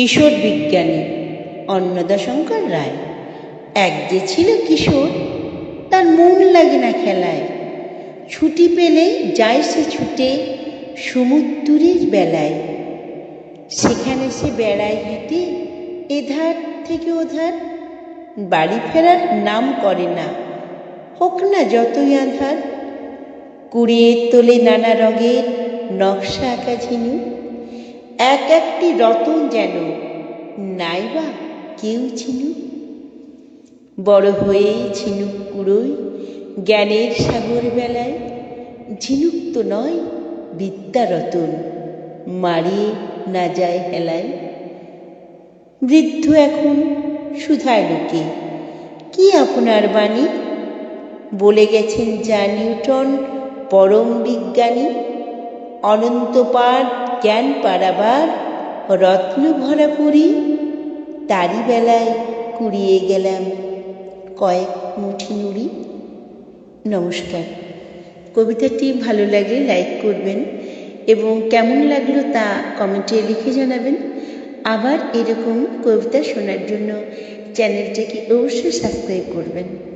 কিশোর বিজ্ঞানী অন্নদাশঙ্কর রায়। এক যে ছিল কিশোর, তার মন লাগে না খেলায়। ছুটি পেলে যায় সে ছুটে সমুদ্রের বেলায়। সেখানে সে বেড়ায় হেঁটে, এধার থেকে ওধার। বাড়ি ফেরার নাম করে না, হোক না যতই আধার। কুড়িয়ে তোলে নানা রঙের নকশা আঁকা ঝিনু এক একটি রতন যেন নাইবা কেউ ছিনু। বড় হয়ে ঝিনুক কুড়োই জ্ঞানের সাগর বেলায়। ঝিনুক তো নয় বিদ্যা রতন মারিয়ে না যায় হেলায়। বৃদ্ধ এখন সুধায় লোকে, কি আপনার বাণী? বলে গেছেন যা নিউটন পরম বিজ্ঞানী। অনন্ত পাঠ জ্ঞান পারাবার রত্ন ভরা পুরী। তারই বেলায় কুড়িয়ে গেলাম কয়েক মুঠি নুড়ি। নমস্কার। কবিতাটি ভালো লাগলে লাইক করবেন এবং কেমন লাগল তা কমেন্টে লিখে জানাবেন। আবার এরকম কবিতা শোনার জন্য চ্যানেলটিকে অবশ্যই সাবস্ক্রাইব করবেন।